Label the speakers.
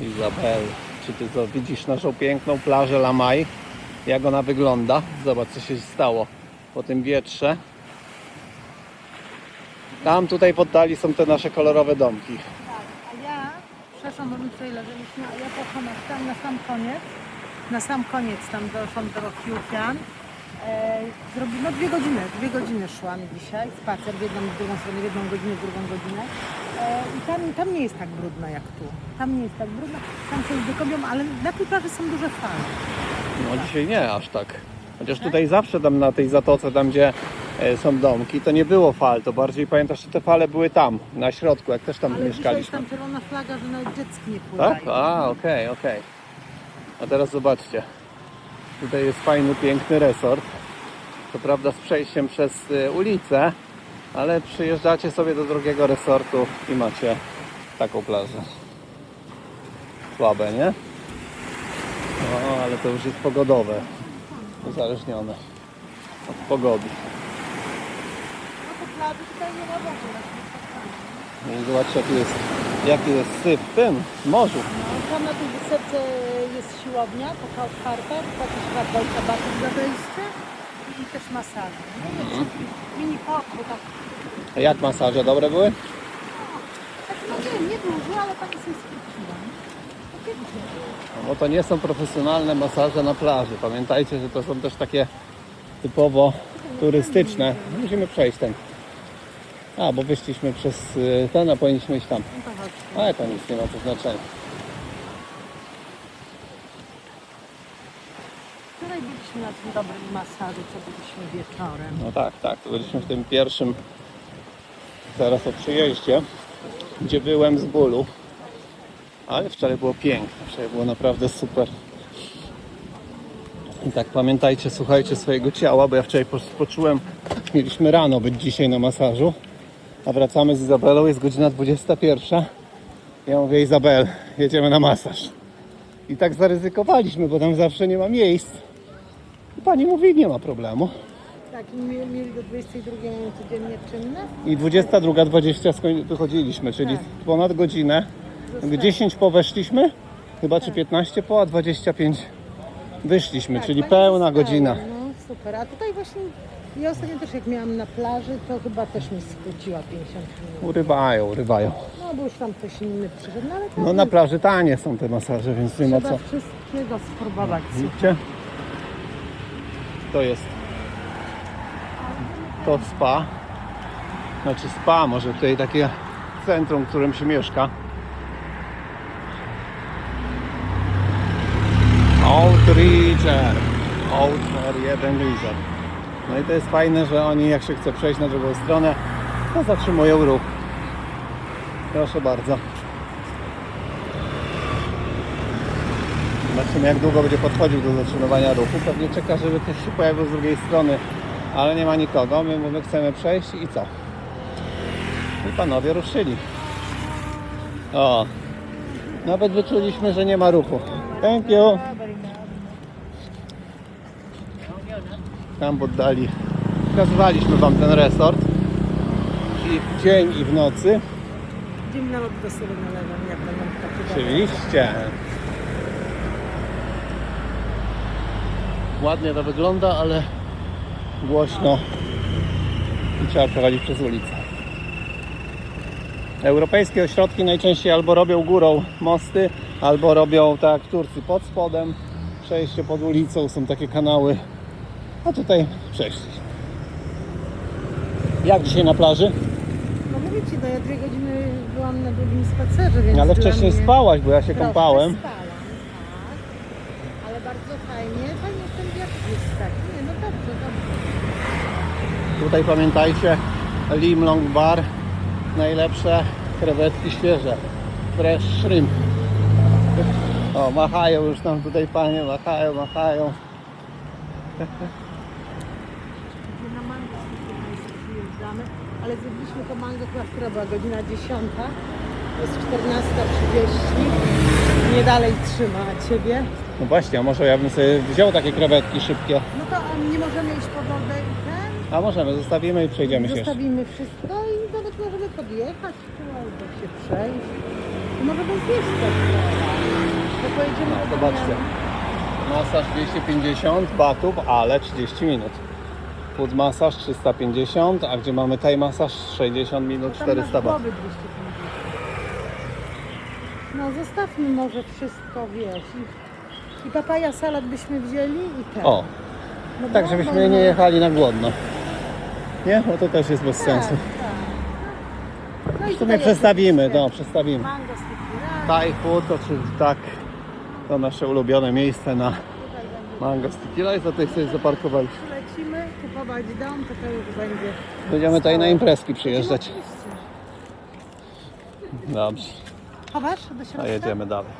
Speaker 1: Izabel, czy ty to widzisz naszą piękną plażę Lamaj? Jak ona wygląda? Zobacz co się stało po tym wietrze. Tam tutaj w oddali są te nasze kolorowe domki.
Speaker 2: Tak, a ja, przepraszam, bo tutaj leży, ja poszłam tam na sam koniec, na sam koniec tam doszłam do Hiukian. E, zrobi, no dwie godziny, dwie godziny szłam dzisiaj, spacer w jedną, w drugą stronę, w jedną godzinę, w drugą godzinę. E, I tam, tam nie jest tak brudno jak tu. Tam nie jest tak brudno, tam się ludzie kopią, ale na tej plaży są duże fale.
Speaker 1: No dzisiaj nie aż tak. Chociaż tutaj zawsze tam na tej zatoce, tam gdzie e, są domki, to nie było fal. To bardziej pamiętasz, że te fale były tam, na środku, jak też tam
Speaker 2: Ale dzisiaj jest
Speaker 1: mieszkaliśmy.
Speaker 2: tam czerwona flaga, że nawet dziecki nie pływają.
Speaker 1: Tak? A, okej, okej. A teraz zobaczcie. Tutaj jest fajny, piękny resort. To prawda z przejściem przez y, ulicę, ale przyjeżdżacie sobie do drugiego resortu i macie taką plażę. Słabe, nie? No, ale to już jest pogodowe. Uzależnione od pogody.
Speaker 2: No.
Speaker 1: No I zobaczcie jaki jest, jaki jest syf w tym morzu.
Speaker 2: Tej wysepce jest siłownia, taka otwarta, płacisz chyba 20 batów za wejście i też masaż. No,
Speaker 1: Mhm.
Speaker 2: Mini bo tak,
Speaker 1: A jak masaże dobre były?
Speaker 2: tak no nie, nie duży, ale taki sobie skróciła. No
Speaker 1: bo to nie są profesjonalne masaże na plaży. Pamiętajcie, że to są też takie typowo turystyczne. Musimy przejść ten. A, bo wyszliśmy przez y, ten, a powinniśmy iść tam.
Speaker 2: No.
Speaker 1: Ale to nic nie ma to znaczenia.
Speaker 2: Wczoraj byliśmy na tym dobrym masażu, co byliśmy wieczorem.
Speaker 1: No tak, tak. To byliśmy w tym pierwszym zaraz o przyjeździe, gdzie byłem z bólu. Ale wczoraj było pięknie. Wczoraj było naprawdę super. I tak pamiętajcie, słuchajcie swojego ciała, bo ja wczoraj po- poczułem, mieliśmy rano być dzisiaj na masażu, a wracamy z Izabelą, jest godzina 21. Ja mówię, Izabel, jedziemy na masaż. I tak zaryzykowaliśmy, bo tam zawsze nie ma miejsc. I pani mówi, nie ma problemu.
Speaker 2: Tak, i mie- mieli do 22 mamy codziennie czynne.
Speaker 1: I 22.20 skoń- wychodziliśmy, czyli
Speaker 2: Tak.
Speaker 1: ponad godzinę.
Speaker 2: Zostało.
Speaker 1: 10 po weszliśmy, chyba czy 15 po, a 25 wyszliśmy,
Speaker 2: Tak,
Speaker 1: czyli
Speaker 2: pani
Speaker 1: pełna
Speaker 2: została,
Speaker 1: godzina.
Speaker 2: No super, a tutaj właśnie ja ostatnio też jak miałam na plaży, to chyba też mi skróciła 50 minut.
Speaker 1: Urywają, urywają.
Speaker 2: No bo już tam ktoś inny przyszedł, no ale
Speaker 1: No na plaży tanie są te masaże, więc nie ma
Speaker 2: trzeba
Speaker 1: co.
Speaker 2: wszystkiego spróbować.
Speaker 1: Widzicie? To jest to spa. Znaczy spa, może tutaj takie centrum, w którym się mieszka. Outreacher. Outner 1 Leisure. No i to jest fajne, że oni jak się chce przejść na drugą stronę, to zatrzymują ruch. Proszę bardzo. Zobaczymy jak długo będzie podchodził do zatrzymywania ruchu. Pewnie czeka, żeby ktoś się pojawił z drugiej strony, ale nie ma nikogo. My mówimy, chcemy przejść i co? I panowie ruszyli. O, nawet wyczuliśmy, że nie ma ruchu. Thank you. Tam w oddali pokazywaliśmy Wam ten resort i w dzień i w nocy.
Speaker 2: Idziemy na do sobie nalewam, jak
Speaker 1: Oczywiście. Ładnie to wygląda, ale głośno i trzeba przechodzić przez ulicę. Europejskie ośrodki najczęściej albo robią górą mosty, albo robią tak jak Turcji pod spodem, przejście pod ulicą, są takie kanały. A tutaj przejście. Jak dzisiaj na plaży?
Speaker 2: No mówię Ci, no ja dwie godziny byłam na długim spacerze, więc
Speaker 1: Ale wcześniej
Speaker 2: mnie...
Speaker 1: spałaś, bo ja się
Speaker 2: Trochę
Speaker 1: kąpałem.
Speaker 2: spałam, tak. Ale bardzo fajnie, fajnie jest. Nie, no dobrze, dobrze.
Speaker 1: Tutaj pamiętajcie, Lim Long Bar, najlepsze krewetki świeże, fresh shrimp. O, machają już nam tutaj panie, machają, machają.
Speaker 2: Na mango przyjeżdżamy, ale zjedliśmy to mango która była godzina 10. Jest 14.30. Nie dalej trzyma ciebie.
Speaker 1: No właśnie, a może ja bym sobie wziął takie krewetki szybkie.
Speaker 2: No to a nie możemy iść po wodę i ten.
Speaker 1: A możemy, zostawimy i przejdziemy się jeszcze.
Speaker 2: Zostawimy wszystko i nawet możemy podjechać tu albo się przejść. Może być jeszcze trochę. To pojedziemy
Speaker 1: No,
Speaker 2: do
Speaker 1: zobaczcie. Masaż 250 batów, ale 30 minut. Food masaż 350, a gdzie mamy Thai masaż 60 minut
Speaker 2: Tam
Speaker 1: 400
Speaker 2: masz
Speaker 1: batów.
Speaker 2: głowy 250. No zostawmy może wszystko, wiesz. I, i papaja salad byśmy wzięli i ten.
Speaker 1: O,
Speaker 2: no
Speaker 1: tak
Speaker 2: bo-
Speaker 1: żebyśmy nie jechali na głodno. Nie? Bo to też jest bez
Speaker 2: tak,
Speaker 1: sensu.
Speaker 2: Tak. No i
Speaker 1: W sumie
Speaker 2: tutaj
Speaker 1: przestawimy, no przestawimy.
Speaker 2: Mango rice.
Speaker 1: Thai food, to czyli tak, to nasze ulubione miejsce na
Speaker 2: Tutaj będzie.
Speaker 1: Mango Sticky Rice, a tutaj sobie zaparkowaliśmy.
Speaker 2: Lecimy kupować dom, to to już będzie.
Speaker 1: Będziemy tutaj na imprezki przyjeżdżać.
Speaker 2: Oczywiście.
Speaker 1: Dobrze,
Speaker 2: Chowasz do środka?
Speaker 1: a jedziemy dalej.